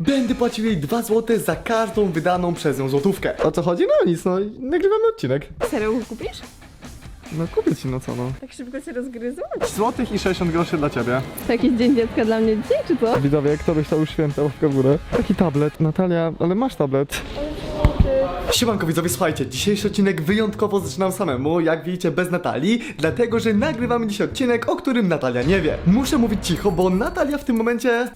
Będę płacił jej 2 zł za każdą wydaną przez nią złotówkę. O co chodzi? No nic, no nagrywamy odcinek. Serio go kupisz? No kupię ci, no co no. Tak szybko się rozgryzł? Złotych i 60 groszy dla ciebie. To jakiś dzień dziecka dla mnie dzisiaj, czy co? Widzowie, kto byś święta łapkę w górę? Taki tablet, Natalia, ale masz tablet. Siemanko widzowie, słuchajcie, dzisiejszy odcinek wyjątkowo zaczynam samemu, jak widzicie bez Natalii, dlatego że nagrywamy dzisiaj odcinek, o którym Natalia nie wie. Muszę mówić cicho, bo Natalia w tym momencie...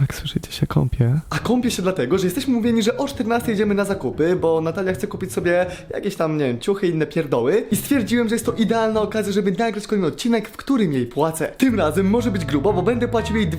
Jak słyszycie się kąpie? A kąpie się dlatego, że jesteśmy mówieni, że o 14 jedziemy na zakupy, bo Natalia chce kupić sobie jakieś tam, nie wiem, ciuchy i inne pierdoły. I stwierdziłem, że jest to idealna okazja, żeby nagrać kolejny odcinek, w którym jej płacę. Tym razem może być grubo, bo będę płacił jej...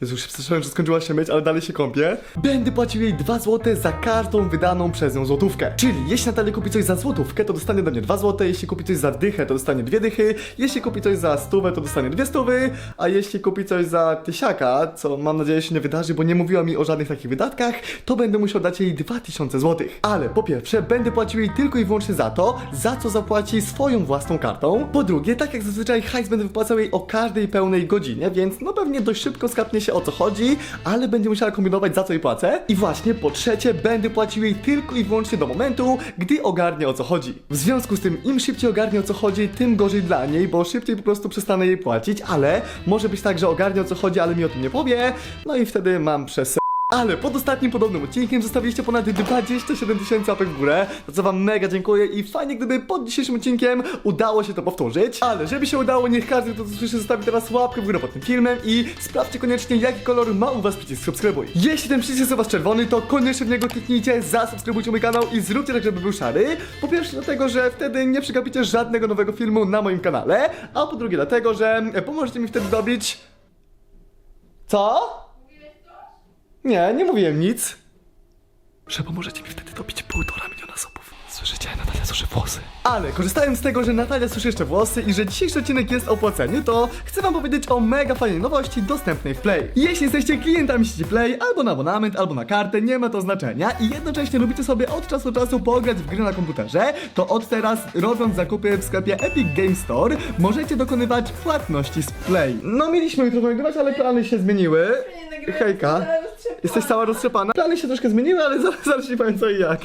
Jezu, już słyszałem, że skończyła się myć, ale dalej się kąpię. Będę płacił jej 2 zł za każdą wydaną przez nią złotówkę. Czyli jeśli Natalia kupi coś za złotówkę, to dostanie do mnie 2 zł, jeśli kupi coś za dychę, to dostanie dwie dychy, jeśli kupi coś za stówę, to dostanie dwie stówy, a jeśli kupi coś za tysiaka, co mam nadzieję się nie wydarzy, bo nie mówiła mi o żadnych takich wydatkach, to będę musiał dać jej 2000 zł. Ale po pierwsze, będę płacił jej tylko i wyłącznie za to, za co zapłaci swoją własną kartą. Po drugie, tak jak zazwyczaj hajs będę wypłacał jej o każdej pełnej godzinie, więc no pewnie dość szybko skapnie się o co chodzi, ale będzie musiała kombinować za co jej płacę. I właśnie po trzecie, będę płacił jej tylko i wyłącznie do momentu, gdy ogarnie o co chodzi. W związku z tym, im szybciej ogarnie o co chodzi, tym gorzej dla niej, bo szybciej po prostu przestanę jej płacić, ale może być tak, że ogarnie o co chodzi, ale mi o tym nie powie, no i wtedy mam przez ale pod ostatnim podobnym odcinkiem zostawiliście ponad 27 tysięcy łapek w górę, za co wam mega dziękuję i fajnie gdyby pod dzisiejszym odcinkiem udało się to powtórzyć. Ale żeby się udało, niech każdy kto to słyszy zostawi teraz łapkę w górę pod tym filmem i sprawdźcie koniecznie jaki kolor ma u was przycisk subskrybuj. Jeśli ten przycisk jest u was czerwony, to koniecznie w niego kliknijcie, zasubskrybujcie mój kanał i zróbcie tak, żeby był szary. Po pierwsze dlatego, że wtedy nie przegapicie żadnego nowego filmu na moim kanale, a po drugie dlatego, że pomożecie mi wtedy dobić... Co? Nie, nie mówiłem nic. Że pomożecie mi wtedy dobić półtora miliona subów. Słyszycie? Natalia suszy włosy. Ale korzystając z tego, że Natalia suszy jeszcze włosy i że dzisiejszy odcinek jest o płaceniu, to chcę wam powiedzieć o mega fajnej nowości dostępnej w Play. Jeśli jesteście klientami sieci Play, albo na abonament, albo na kartę, nie ma to znaczenia i jednocześnie lubicie sobie od czasu do czasu pograć w gry na komputerze, to od teraz, robiąc zakupy w sklepie Epic Game Store, możecie dokonywać płatności z Play. No mieliśmy jutro nagrywać, ale plany się zmieniły. Hejka. Jesteś cała roztrzepana. Plany się troszkę zmieniły, ale zaraz, zaraz ci powiem co i jak.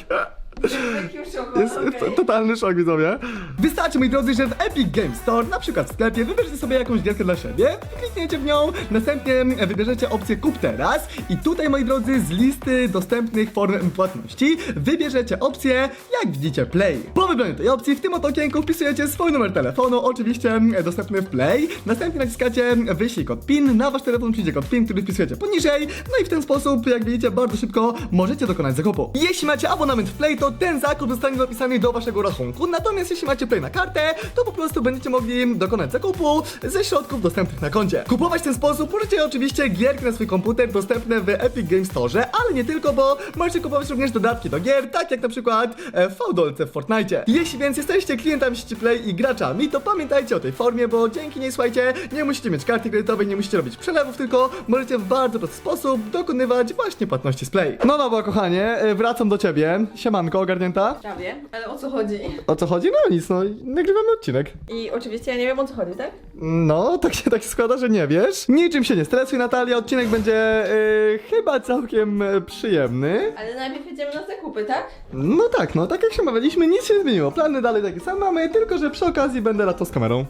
Jest to, totalny szok, widzowie. Wystarczy, moi drodzy, że w Epic Game Store, na przykład w sklepie, wybierzecie sobie jakąś gierkę dla siebie, klikniecie w nią, następnie wybierzecie opcję Kup teraz i tutaj, moi drodzy, z listy dostępnych form płatności wybierzecie opcję, jak widzicie, Play. Po wybraniu tej opcji, w tym oto okienku wpisujecie swój numer telefonu, oczywiście dostępny w Play, następnie naciskacie wyślij kod PIN, na wasz telefon przyjdzie kod PIN, który wpisujecie poniżej, no i w ten sposób, jak widzicie, bardzo szybko możecie dokonać zakupu. Jeśli macie abonament w Play, to ten zakup zostanie dopisany do waszego rachunku, natomiast jeśli macie Play na kartę, to po prostu będziecie mogli dokonać zakupu ze środków dostępnych na koncie. Kupować w ten sposób możecie oczywiście gierki na swój komputer dostępne w Epic Game Store, ale nie tylko, bo możecie kupować również dodatki do gier, tak jak na przykład e, V-Dolce w Fortnite. Jeśli więc jesteście klientami sieci Play i graczami, to pamiętajcie o tej formie, bo dzięki niej, słuchajcie, nie musicie mieć karty kredytowej, nie musicie robić przelewów, tylko możecie w bardzo prosty sposób dokonywać właśnie płatności z Play. No dobra, kochanie, e, wracam do ciebie. Siemanko, ogarnięta? Prawie, ale o co chodzi? O co chodzi? No nic, no nagrywamy odcinek. I oczywiście ja nie wiem o co chodzi, tak? No, tak się tak składa, że nie wiesz. Niczym się nie stresuj, Natalia, odcinek będzie e, chyba całkiem przyjemny. Ale najpierw jedziemy na zakupy, tak? No tak, no tak jak się mawialiśmy, nic się nie zmieniło. Plany dalej takie same mamy, tylko że przy okazji będę latał z kamerą.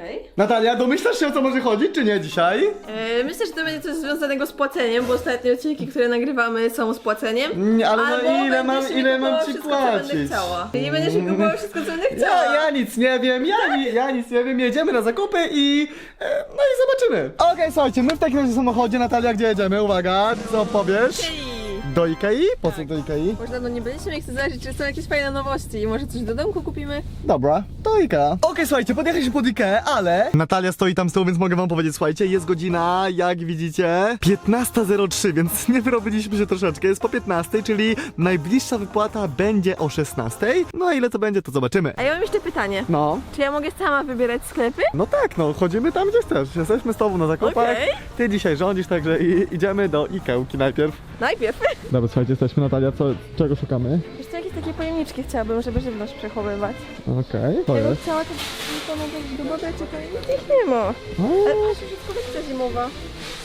Okej. Natalia, domyślasz się o co może chodzić, czy nie dzisiaj? Yy, myślę, że to będzie coś związanego z płaceniem, bo ostatnie odcinki, które nagrywamy są z płaceniem. Nie, ale no Albo ile będę mam- ile mam kupowała ci wszystko, co będę płacić? chciała. I będziesz mi kupował wszystko, co będę chciała. Ja, ja nic nie wiem, ja, ni- ja nic nie wiem, jedziemy na zakupy i... E, no i zobaczymy. Okej, słuchajcie, my w takim razie samochodzie, Natalia, gdzie jedziemy? Uwaga, co powiesz? Do Ikei? Po co do Ikei? Może dawno nie byliśmy i chcę zobaczyć, czy są jakieś fajne nowości. I może coś do domku kupimy? Dobra, to Ikea. Okej, słuchajcie, podjechaliśmy pod Ikea, ale... Natalia stoi tam z tyłu, więc mogę wam powiedzieć, słuchajcie, jest godzina, jak widzicie, 15.03, więc nie wyrobiliśmy się troszeczkę, jest po 15, czyli najbliższa wypłata będzie o 16. No a ile to będzie, to zobaczymy. A ja mam jeszcze pytanie. No, Czy ja mogę sama wybierać sklepy? no tak, no, chodzimy tam, gdzie chcesz. Jesteśmy z tobą na zakupach, Okej. ty dzisiaj rządzisz, także i, idziemy do Ikełki najpierw. Najpierw. Dobra, słuchajcie, jesteśmy, Natalia, co, czego szukamy? Jeszcze jakieś jakieś takie pojemniczki chciałabym, żeby żywność przechowywać. Okej, to Ja bym jest. chciała to wykonać do wody, czy to ich nie ma. Ale patrz, już jest kolekcja zimowa.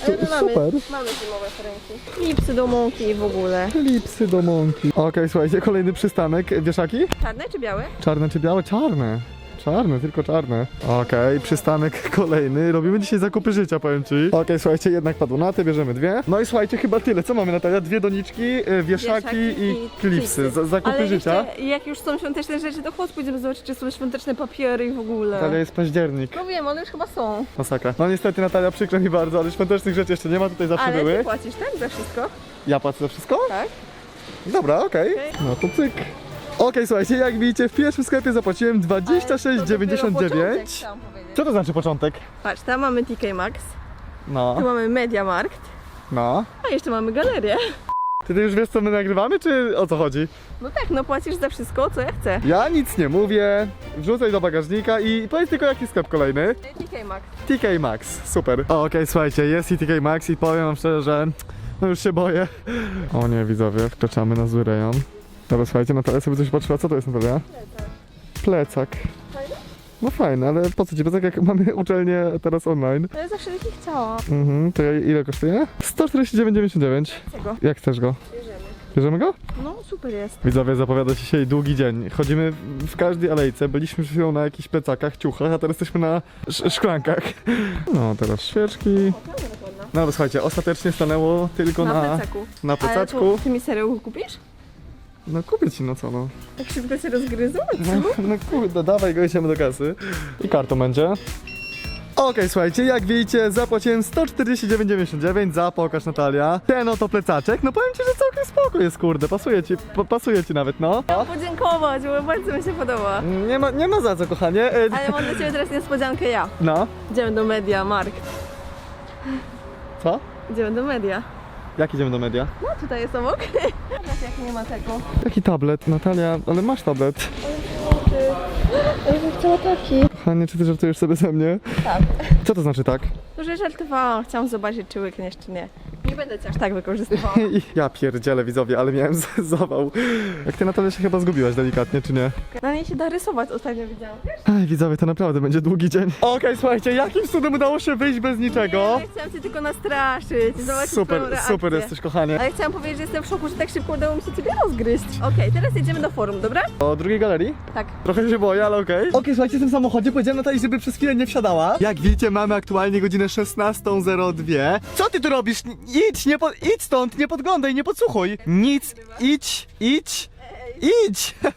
Ale my Su- mamy, super. mamy zimowe ręki. Klipsy do mąki i w ogóle. Klipsy do mąki. Okej, słuchajcie, kolejny przystanek. Wieszaki? Czarne czy białe? Czarne czy białe? Czarne. Czarne, tylko czarne. Okej, przystanek kolejny. Robimy dzisiaj zakupy życia, powiem ci. Okej, słuchajcie, jednak padło na te, bierzemy dwie. No i słuchajcie, chyba tyle. Co mamy Natalia? Dwie doniczki, y, wieszaki, i klipsy. Z- Zakupy Ale życia. jeszcze, jak już są świąteczne rzeczy, to chodź pójdziemy zobaczyć, czy są świąteczne papiery i w ogóle. Natalia jest październik. No wiem, one już chyba są. Masakra. No niestety Natalia, przykro mi bardzo, ale świątecznych rzeczy jeszcze nie ma, tutaj zawsze Ale były. ty płacisz, tak? Za wszystko? Ja płacę za wszystko? Tak. Dobra, okej. Okej. No to cyk. Okej, słuchajcie, jak widzicie, w pierwszym sklepie zapłaciłem Ale to dopiero początek, 26,99. chciałam powiedzieć. Co to znaczy początek? Patrz, tam mamy TK Maxx, No, tu mamy Mediamarkt, no. a jeszcze mamy galerię. Ty, ty już wiesz, co my nagrywamy, czy o co chodzi? No tak, no płacisz za wszystko, co ja chcę. Ja nic nie mówię, wrzucaj do bagażnika i powiedz tylko jaki sklep kolejny. TK Maxx. TK Maxx, super. Okej, słuchajcie, jest i TK Maxx i powiem wam szczerze, że no już się boję. O nie, widzowie, wkraczamy na zły rejon. Dobra, słuchajcie, Natalia sobie coś patrzyła, co to jest Natalia? Plecak. Fajne? No fajne, ale po co ci plecak, jak mamy uczelnię teraz online? No ja zawsze taki chciałam. Mhm, to ile kosztuje? 149,99. Czego? Jak chcesz go? Bierzemy. Bierzemy go? No super jest. Widzowie, zapowiada się dzisiaj długi dzień. Chodzimy w- każdej alejce, byliśmy przed chwilą na jakichś plecakach, ciuchach, a teraz jesteśmy na sz- szklankach. No, teraz świeczki. No ale słuchajcie, ostatecznie stanęło tylko na, Na na, plecaku. plecaczku. Ale to ty mi serio kupisz? No kupię ci, no co no. Tak szybko się rozgryzł? No, no kurde, dawaj go, idziemy do kasy. I kartą będzie. Okej, słuchajcie, jak widzicie, zapłaciłem 149,99 za pokaż Natalia. Ten oto plecaczek, no powiem ci, że całkiem spoko jest, kurde, pasuje ci, pa- pasuje ci nawet, no. Chciałam podziękować, bo bardzo mi się podoba. Nie ma, nie ma za co, kochanie. E, Ale mam dla ciebie teraz niespodziankę ja. No, Idziemy do Media Markt. co? Idziemy do Media. Jak idziemy do media? No tutaj jest obok. Zobacz jak nie ma tego. Jaki tablet, Natalia, ale masz tablet. Ja bym chciała taki. Kochanie, czy ty żartujesz sobie ze mnie? Tak. Co to znaczy tak? No że żartowałam, chciałam zobaczyć czy łykniesz czy nie. Nie będę cię aż tak wykorzystywała. I ja pierdzielę widzowie, ale miałem z- zawał. Jak ty Natalia się chyba zgubiłaś delikatnie, czy nie? Na niej się da rysować, ostatnio widziałam. Wiesz? Aj, widzowie, to naprawdę będzie długi dzień. Okej, słuchajcie, jakim cudem udało się wyjść bez niczego? Nie, chciałam cię tylko nastraszyć, zobaczyć twoją Super, reakcję. super jesteś, kochanie. Ale chciałam powiedzieć, że jestem w szoku, że tak szybko udało mi się ciebie rozgryźć. Okej, teraz jedziemy do forum, dobra? Do drugiej galerii? Tak. Trochę się boję, ale okej. Okej, słuchajcie, w tym samochodzie powiedziałem Natalii, żeby przez chwilę nie wsiadała. Jak widzicie, mamy aktualnie godzinę 16.02. Co ty tu robisz? Idź, nie po... idź stąd, nie podglądaj, nie podsłuchuj. Nic, idź, idź, idź. Ja,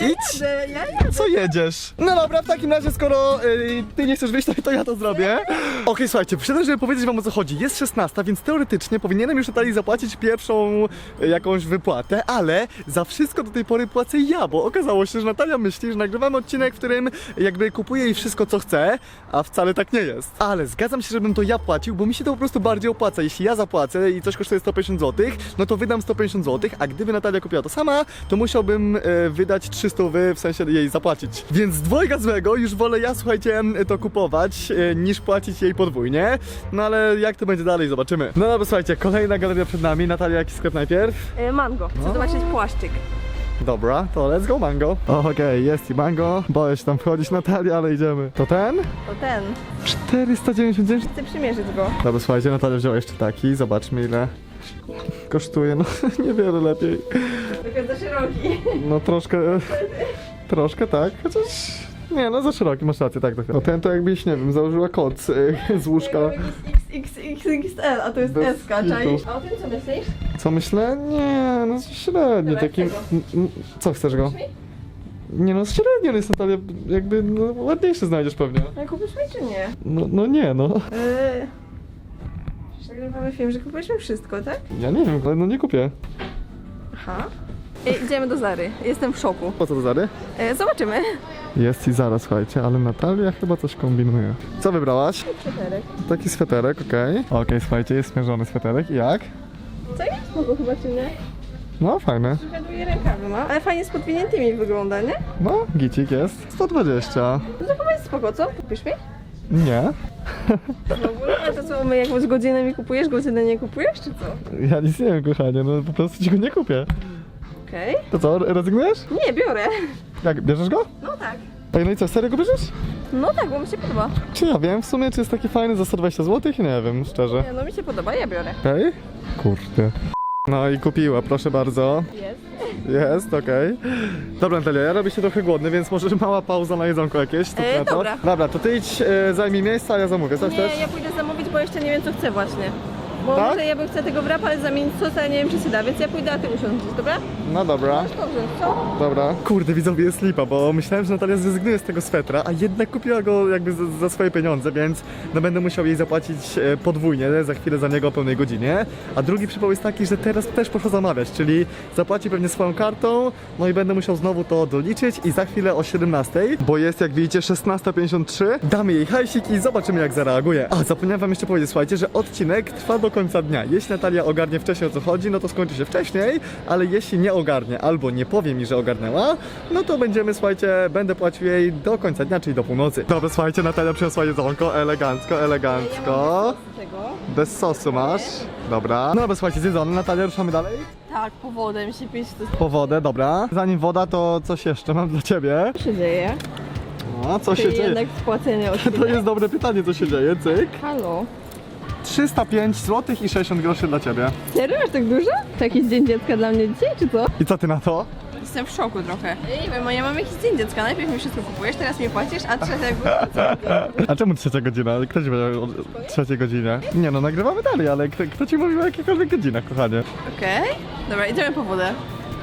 ja Idź. jadę, ja jadę. Co jedziesz? No dobra, w takim razie, skoro y, ty nie chcesz wyjść, to, to ja to zrobię. Okej, słuchajcie, przyszedłem, żeby powiedzieć wam o co chodzi. Jest 16, więc teoretycznie powinienem już Natalii zapłacić pierwszą y, jakąś wypłatę, ale za wszystko do tej pory płacę ja, bo okazało się, że Natalia myśli, że nagrywamy odcinek, w którym jakby kupuję jej wszystko, co chce, a wcale tak nie jest. Ale zgadzam się, żebym to ja płacił, bo mi się to po prostu bardziej opłaca. Jeśli ja zapłacę i coś kosztuje 150 zł, no to wydam 150 zł, a gdyby Natalia kupiła to sama, to musiałbym e, wydać 300 wy, w sensie jej zapłacić. Więc dwojga złego, już wolę ja, słuchajcie, m, to kupować, e, niż płacić jej podwójnie. No ale jak to będzie dalej, zobaczymy. No dobra, słuchajcie, kolejna galeria przed nami. Natalia, jaki sklep najpierw? E, mango, chcę No. zobaczyć płaszczyk. Dobra, to let's go mango. Okej, jest i mango. Boję się tam wchodzić, Natalia, ale idziemy. To ten? To ten. 499 Chcę przymierzyć go. Dobra, słuchajcie, Natalia wzięła jeszcze taki. Zobaczmy ile kosztuje. No, niewiele lepiej. Tylko za szeroki. No troszkę, troszkę tak, chociaż... Nie, no za szeroki, masz rację, tak, tak. No ten to jakbyś, nie wiem, założyła koc y, z łóżka. XXXXL, a to jest Bez SK, czaisz? A o tym co myślisz? Co myślę? Nie, no średnie, Dobra, takim... Co chcesz go? Nie no, średnio jest Natalia, jakby, no ładniejszy znajdziesz pewnie. Ale kupisz mi czy nie? No, no nie, no. Yy... Nagrywamy film, że mi wszystko, tak? Ja nie wiem, ale no nie kupię. Aha. Idziemy do Zary. Jestem w szoku. Po co to Zary? E, zobaczymy. Jest i zaraz, słuchajcie, ale Natalia chyba coś kombinuje. Co wybrałaś? Przeterek. Taki sweterek, okej. Okej, słuchajcie, jest smierzony sweterek. I jak? Co jest spoko chyba czy nie? No, fajny. Wygaduje rękawy ma. Ale fajnie z podwiniętymi wygląda, nie? No, gicik jest. 120. No to chyba jest spoko, co? Kupisz mi? Nie. W ogóle? A to co, my jakąś godzinę mi kupujesz, godzinę nie kupujesz, czy co? Ja nic nie wiem, kochanie, no po prostu ci go nie kupię. Okej. To co, rezygnujesz? Nie, biorę. Jak, bierzesz go? No tak. Ej, no i co, serio go bierzesz? No tak, bo mi się podoba. Czy ja wiem w sumie, czy jest taki fajny za 120 zł? Nie wiem, szczerze. Nie, no mi się podoba, ja biorę. Okej? Kurde. No i kupiła, proszę bardzo. Jest. Jest, okej. Dobra, Natalia, ja robię się trochę głodny, więc może mała pauza na jedzonko jakieś. Ty E, na to? dobra. Dobra, to ty idź, e, zajmij miejsce, a ja zamówię. Coś Nie, też? ja pójdę zamówić, bo jeszcze nie wiem co chcę właśnie. Bo Tak? może ja bym chcę tego wrapa, ale zamienić sos, ale nie wiem czy się da, więc ja pójdę, a ty usiądziesz, dobra? No dobra. Dobrze, co? Dobra. Kurde, widzowie, jest lipa, bo myślałem, że Natalia zrezygnuje z tego swetra, a jednak kupiła go jakby za, za swoje pieniądze, więc no będę musiał jej zapłacić e, podwójnie, za chwilę za niego o pełnej godzinie. A drugi przypał jest taki, że teraz też poszła zamawiać, czyli zapłaci pewnie swoją kartą, no i będę musiał znowu to doliczyć i za chwilę o 17, bo jest jak widzicie 16.53, damy jej hajsik i zobaczymy jak zareaguje. A, zapomniałem wam jeszcze powiedzieć, słuchajcie, że odcinek trwa do końca dnia. Jeśli Natalia ogarnie wcześniej o co chodzi, no to skończy się wcześniej, ale jeśli nie ogarnie albo nie powie mi, że ogarnęła, no to będziemy, słuchajcie, będę płacił jej do końca dnia, czyli do północy. Dobra, słuchajcie, Natalia przyniosła jedzonko, elegancko, elegancko. Bez sosu masz. Dobra. No dobra, słuchajcie, zjedzone. Natalia, ruszamy dalej? Tak, po wodę mi się pić, to Po wodę, dobra. Zanim woda, to coś jeszcze mam dla ciebie. co się dzieje? O, co się Czyli dzieje? jednak spłacenie To jest dobre pytanie, co się dzieje, cyk. Halo? 305 zł i 60 groszy dla ciebie. Serio? Aż tak dużo? To jakiś dzień dziecka dla mnie dzisiaj, czy co? I co ty na to? Jestem w szoku trochę. Ja nie wiem, bo ja mam jakiś dzień dziecka. Najpierw mi wszystko kupujesz, teraz mi płacisz, a trzeciego... A czemu trzecia godzina? Kto ci powiedział o trzeciej godzinie? Nie no, nagrywamy dalej, ale kto, kto ci mówił o jakichkolwiek godzinach, kochanie? Okej. Dobra, idziemy po wodę.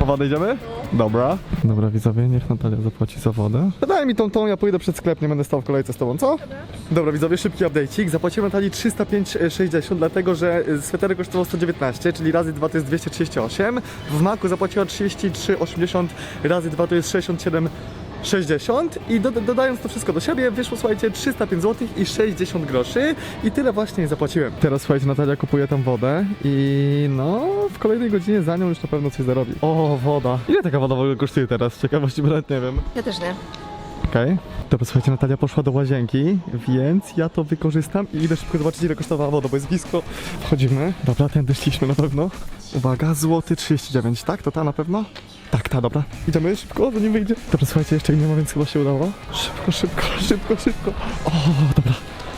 Po wodę idziemy? Dobra. Dobra, widzowie, niech Natalia zapłaci za wodę. Daj mi tą, tą, ja pójdę przed sklep, nie będę stał w kolejce z tobą, co? Dobra, widzowie, szybki update'ik. Zapłaciłem Natalii 305,60, dlatego że y, sweterek kosztował 119, czyli razy 2 to jest 238. W Maku zapłaciła 33,80, razy 2 to jest 67. 60 i do, dodając to wszystko do siebie wyszło słuchajcie 305 zł i 60 groszy i tyle właśnie zapłaciłem. Teraz słuchajcie Natalia kupuje tam wodę i no w kolejnej godzinie za nią już na pewno coś zarobi. O, woda. Ile taka woda w ogóle kosztuje teraz? Ciekawości, bo nawet nie wiem. Ja też nie. Okej. Dobra, słuchajcie, Natalia poszła do łazienki, więc ja to wykorzystam i idę szybko zobaczyć ile kosztowała woda, bo jest blisko. Wchodzimy. Dobra, tędy szliśmy na pewno. Uwaga, złoty 39, tak? To ta na pewno? Tak, ta, dobra. Idziemy szybko, zanim wyjdzie. Dobra, słuchajcie, jeszcze jej nie ma, więc chyba się udało. Szybko, szybko, szybko, szybko. O, dobra.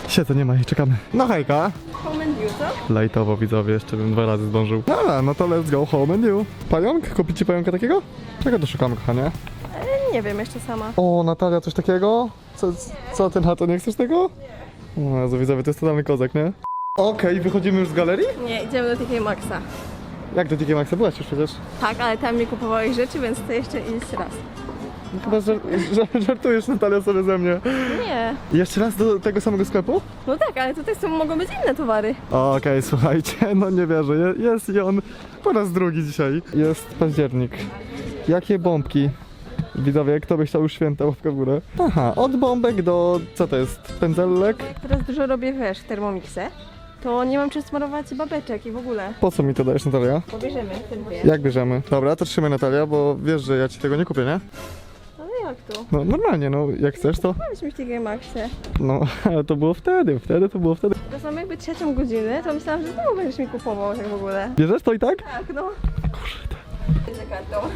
Siedzę, nie ma jej, czekamy. No hejka. Home and view, co? Lajtowo widzowie, jeszcze bym dwa razy zdążył. Dobra, no to let's go home and you. Pająk? Kupicie pająka takiego? Czego doszukamy, kochanie? E, nie wiem, jeszcze sama. O, Natalia, coś takiego? Co, co ty na to, nie chcesz tego? O Jezu, widzowie, to jest totalny kozak, nie? Okej, wychodzimy już z galerii? Nie, idziemy do TK Maxa. Jak do TK Maxa? Byłaś już przecież. Tak, ale tam mi kupowałeś rzeczy, więc chcę jeszcze iść raz. No Chyba żar żar żartujesz, Natalia, sobie ze mnie. Nie. Jeszcze raz do tego samego sklepu? No tak, ale tutaj są, mogą być inne towary. Okej, słuchajcie, no nie wierzę, Je- jest i on po raz drugi dzisiaj. Jest październik. Jakie bombki? Widzowie, kto by chciał już święta, łapka w górę. Aha, od bombek do, co to jest, pędzelek? Teraz dużo robię, wiesz, w Thermomixie, to nie mam czym smarować babeczek i w ogóle. Po co mi to dajesz, Natalia? Pobierzemy ten. Jak bierzemy? Dobra, to trzymaj Natalia, bo wiesz, że ja ci tego nie kupię, nie? Ale jak to? No normalnie, no jak chcesz to. Mieliśmy w TK Maxie. No, ale to było wtedy, wtedy to było wtedy. To są jakby trzecią godzinę, to myślałam, że znowu będziesz mi kupował tak w ogóle. Bierzesz to i tak? Tak, no. Kurde. Za kartą.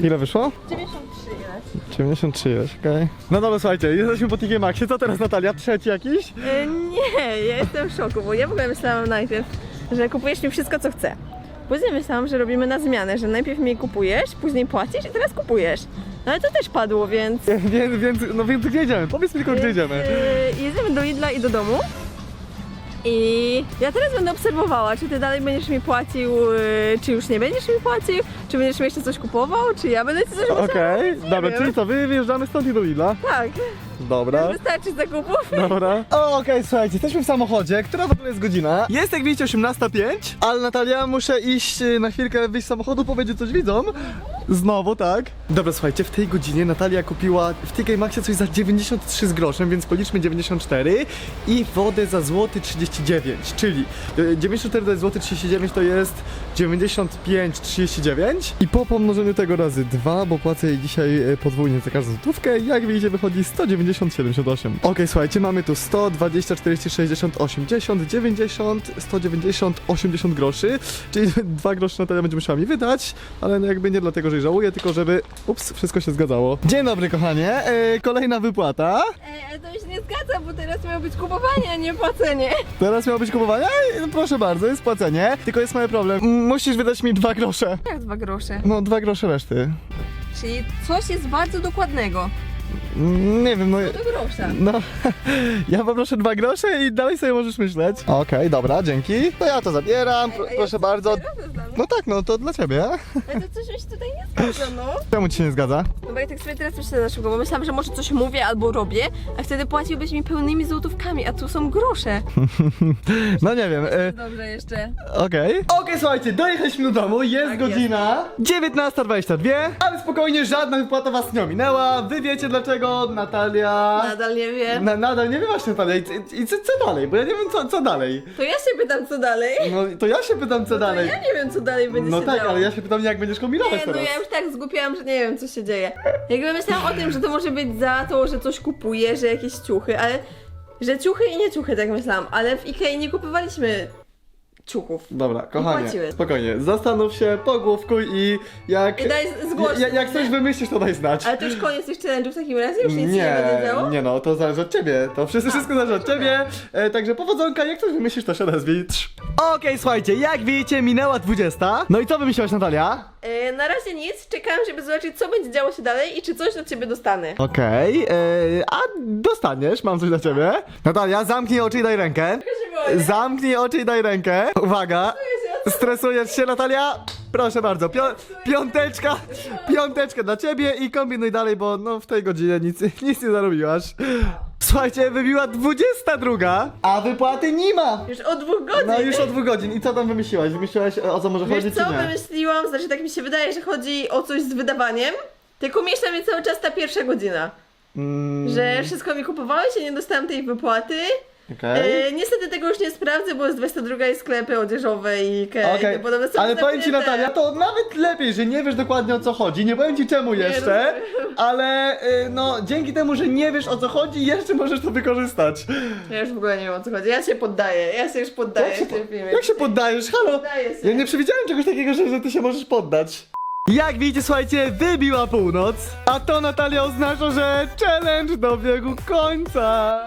Ile wyszło? 93 ile? 93 jest, okej. No dobra, słuchajcie, jesteśmy po TG Maxie, co teraz Natalia? Trzeci jakiś? E, nie, ja jestem w szoku, bo ja w ogóle myślałam najpierw, że kupujesz mi wszystko co chcę. Później myślałam, że robimy na zmianę, że najpierw mi kupujesz, później płacisz i teraz kupujesz. No ale to też padło, więc... Więc, więc, no więc gdzie idziemy? Powiedz mi tylko, gdzie idziemy. Yy, jedziemy do Lidla i do domu. I ja teraz będę obserwowała, czy ty dalej będziesz mi płacił, yy, czy już nie będziesz mi płacił, czy będziesz mi jeszcze coś kupował, czy ja będę ci coś Okej, obserwować, nie dobra, czyli co, wy wyjeżdżamy stąd i do Lidla? Tak, Dobra. wystarczy zakupów. Dobra. O, okej, słuchajcie, jesteśmy w samochodzie. Która w ogóle jest godzina? Jest jak widzicie 18.05, ale Natalia, muszę iść y, na chwilkę wyjść z samochodu, powiedzieć coś widzom. Znowu, tak? Dobra, słuchajcie, w tej godzinie Natalia kupiła w TK Maxie coś za 93 z groszem, więc policzmy 94 i wodę za złoty 39, czyli e, 94 to jest złoty 39 to jest 95,39 i po pomnożeniu tego razy 2, bo płacę jej dzisiaj e, podwójnie za każdą złotówkę, jak widzicie wychodzi 190,78. Okej, słuchajcie, mamy tu 100, 20, 40, 60, 80, 90, 190, 80 groszy, czyli 2 grosze Natalia będzie musiała mi wydać, ale no jakby nie dlatego, że jej żałuję, tylko żeby, ups, wszystko się zgadzało. Dzień dobry, kochanie, e, kolejna wypłata. Ej, ale to mi się nie zgadza, bo teraz miało być kupowanie, a nie płacenie. Teraz miało być kupowanie, Ej, proszę bardzo, jest płacenie, tylko jest mały problem, M, musisz wydać mi 2 grosze. Jak dwa grosze? No, 2 grosze reszty. Czyli coś jest bardzo dokładnego. Nie wiem, no... Grosza. No, ja poproszę dwa grosze i dalej sobie możesz myśleć. Okej, dobra, dzięki. To ja to zabieram, pro, Ej, a proszę ja bardzo. teraz znam. No tak, no to dla ciebie. Ale to coś mi się tutaj nie zgadza, no. Czemu ci się nie zgadza? No bo ja tak sobie teraz myślę za szybko, bo myślałam, że może coś mówię albo robię, a wtedy płaciłbyś mi pełnymi złotówkami, a tu są grosze. No nie wiem. E, Dobrze jeszcze. Okej. Okej, słuchajcie, dojechaliśmy do domu, jest Tak godzina 19.22, ale spokojnie, żadna wypłata was nie ominęła. Wy wiecie dlaczego Natalia... Nadal nie wiem. Na, nadal nie wiem właśnie Natalia i, i, i co, co dalej, bo ja nie wiem co, co dalej. To ja się pytam co dalej. No to ja się pytam co To dalej. ja nie wiem co dalej będzie No się tak, działo. ale ja się pytam jak będziesz kombinować Nie, no teraz. ja już tak zgłupiałam, że nie wiem co się dzieje. Jakby myślałam o tym, że to może być za to, że coś kupuję, że jakieś ciuchy, ale... Że ciuchy i nie ciuchy, tak myślałam, ale w Ikei nie kupowaliśmy ciuchów. Dobra, kochanie, płaciły. spokojnie, zastanów się, pogłówkuj i jak... I daj z- zgłoś. jak, jak coś wymyślisz, to daj znać. Ale to już koniec tych challenge'ów w takim razie? Już nic się nie nie, będzie działo? nie no, to zależy od ciebie. To wszystko, wszystko zależy od ciebie. E, także powodzonka, jak coś wymyślisz, to się odezwij. Trz. Okej, słuchajcie, jak widzicie, minęła 20. No i co wymyśliłaś, Natalia? E, na razie nic, czekałam, żeby zobaczyć, co będzie działo się dalej i czy coś od ciebie dostanę. Okej, e, a dostaniesz, mam coś dla ciebie. Natalia, zamknij oczy i daj rękę. Zamknij oczy i daj rękę. Uwaga. Stresujesz się, Natalia? Proszę bardzo, Pio piąteczka, piąteczka dla ciebie i kombinuj dalej, bo no w tej godzinie nic, nic nie zarobiłaś. Słuchajcie, wybiła 22, a wypłaty nie ma. Już od dwóch godzin. No już od dwóch godzin. I co tam wymyśliłaś? Wymyśliłaś o co może Wiesz chodzić, co, czy nie? wymyśliłam, znaczy tak mi się wydaje, że chodzi o coś z wydawaniem, tylko mieszka mnie cały czas ta pierwsza godzina. Mm, Że wszystko mi kupowałeś, a nie dostałam tej wypłaty. Okej. E, niestety tego już nie sprawdzę, bo jest 22 i sklepy odzieżowe i Ikea Okej, i te podobne są ale powiem ci zamknięte. Natalia, to nawet lepiej, że nie wiesz dokładnie o co chodzi. Nie powiem ci czemu jeszcze, ale y, no dzięki temu, że nie wiesz o co chodzi, jeszcze możesz to wykorzystać. Ja już w ogóle nie wiem o co chodzi. Ja się poddaję, ja się już poddaję Jak się, w tym filmie. jak się poddajesz? Halo? Poddaję się. Ja nie przewidziałem czegoś takiego, że, że ty się możesz poddać. Jak widzicie, słuchajcie, wybiła północ, a to Natalia oznacza, że challenge dobiegł końca.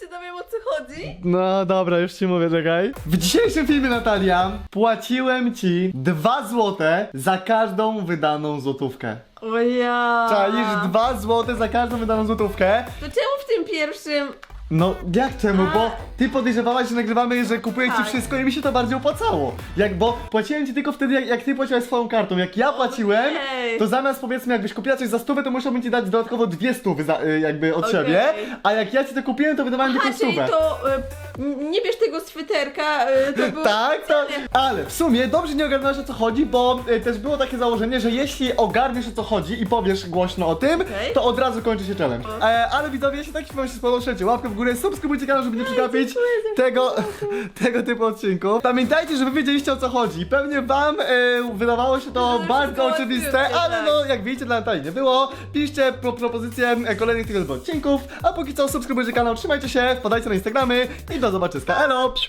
Się dowiem o co chodzi? No dobra, już ci mówię, czekaj. W dzisiejszym filmie, Natalia, płaciłem ci 2 złote za każdą wydaną złotówkę. O ja. Czaisz 2 złote za każdą wydaną złotówkę? To czemu w tym pierwszym... No jak czemu? Bo ty podejrzewałaś, że nagrywamy, że kupuję ci Tak. wszystko i mi się to bardziej opłacało. Jak, bo płaciłem ci tylko wtedy, jak, jak ty płaciłaś swoją kartą. Jak ja płacłem, Okej. to zamiast powiedzmy, jakbyś kupiła coś za stówę, to musiałbym ci dać dodatkowo dwie stówy za, y, jakby od Okej. siebie. A jak ja ci to kupiłem, to wydawałem Aha, tylko czyli stówę. to... Y, nie bierz tego sweterka, y, to było... Tak, tak. Ale w sumie dobrze nie ogarnąłeś o co chodzi, bo y, też było takie założenie, że jeśli ogarniesz o co chodzi i powiesz głośno o tym, Okej. to od razu kończy się challenge. E, ale widzowie, jeśli taki film się spodobał, trzymajcie łapkę w górę, subskrybujcie kanał, żeby nie przegapić tego, tego typu odcinków. Pamiętajcie, że wy wiedzieliście o co chodzi. Pewnie wam e, wydawało się to Że bardzo wszystko oczywiste, oczywiste, ale tak. no jak widzicie dla Natalii nie było. Piszcie pro propozycje e, kolejnych tego typu odcinków, a póki co subskrybujcie kanał, trzymajcie się, wpadajcie na Instagramy i do zobaczyska. Elo! Psiu.